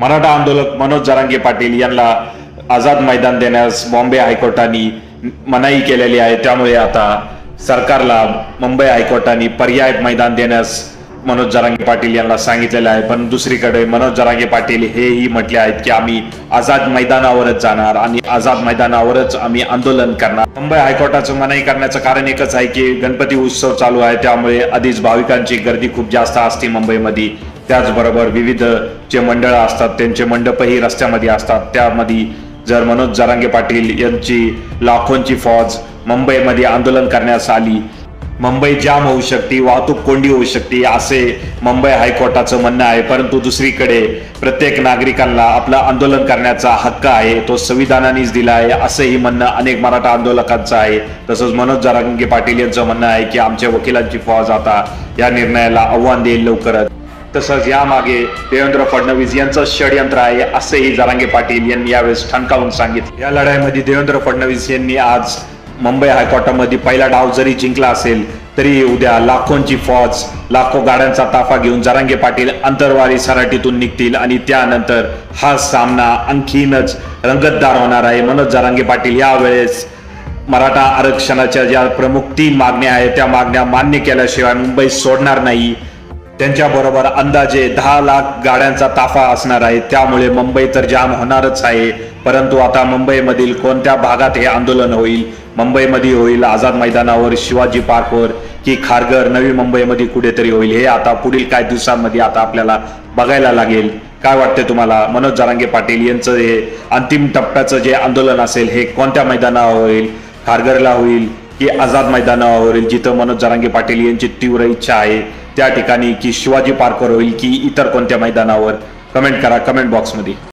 मराठा आंदोलक मनोज जरांगे पाटील यांना आझाद मैदान देण्यास बॉम्बे हायकोर्टाने मनाई केलेली आहे. त्यामुळे आता सरकारला मुंबई हायकोर्टाने पर्याय मैदान देण्यास मनोज जरांगे पाटील यांना सांगितलेलं आहे. पण दुसरीकडे मनोज जरांगे पाटील हेही म्हटले आहेत की आम्ही आझाद मैदानावरच जाणार आणि आझाद मैदानावरच आम्ही आंदोलन करणार. मुंबई हायकोर्टाचं मनाई करण्याचं कारण एकच आहे की गणपती उत्सव चालू आहे. त्यामुळे आधीच भाविकांची गर्दी खूप जास्त असते मुंबईमध्ये. त्याचबरोबर विविध जे मंडळं असतात त्यांचे मंडपही रस्त्यामध्ये असतात. त्यामध्ये जर मनोज जरांगे पाटील यांची लाखोंची फौज मुंबईमध्ये आंदोलन करण्यास आली. मुंबई जाम होऊ शकते वाहतूक कोंडी होऊ शकते असे मुंबई हायकोर्टाचं म्हणणं आहे. परंतु दुसरीकडे प्रत्येक नागरिकांना आपलं आंदोलन करण्याचा हक्क आहे तो संविधानानेच दिला आहे असंही म्हणणं अनेक मराठा आंदोलकांचं आहे. तसंच मनोज जरांगे पाटील यांचं म्हणणं आहे की आमच्या वकिलांची फौज आता या निर्णयाला आव्हान देईल लवकरच. तसंच यामागे देवेंद्र फडणवीस यांचं षडयंत्र आहे असेही जरांगे पाटील यांनी यावेळेस ठणकावून सांगितले. या लढाईमध्ये देवेंद्र फडणवीस यांनी आज मुंबई हायकोर्टामध्ये पहिला डाव जरी जिंकला असेल तरी उद्या लाखोंची फौज लाखो गाड्यांचा ताफा घेऊन जरांगे पाटील अंतरवारी सराटीतून निघतील आणि त्यानंतर हा सामना आणखीनच रंगतदार होणार आहे. मनोज जरांगे पाटील यावेळेस मराठा आरक्षणाच्या ज्या प्रमुख तीन मागण्या आहेत त्या मागण्या मान्य केल्याशिवाय मुंबई सोडणार नाही. त्यांच्याबरोबर अंदाजे दहा लाख गाड्यांचा ताफा असणार आहे. त्यामुळे मुंबई तर जाम होणारच आहे. परंतु आता मुंबईमधील कोणत्या भागात हे आंदोलन होईल? मुंबईमध्ये होईल आझाद मैदानावर शिवाजी पार्कवर की खारघर? नवी मुंबईमध्ये कुठेतरी होईल? हे आता पुढील काही दिवसांमध्ये आता आपल्याला बघायला लागेल. काय वाटते तुम्हाला? मनोज जरांगे पाटील यांचं हे अंतिम टप्प्याचं जे आंदोलन असेल हे कोणत्या मैदानावर होईल? खारघरला होईल की आझाद मैदानावर होईल? जिथं मनोज जरांगे पाटील यांची तीव्र इच्छा आहे. त्या ठिकाणी की शिवाजी पार्कवर होईल की इतर कोणत्या मैदानावर? कमेंट करा कमेंट बॉक्समध्ये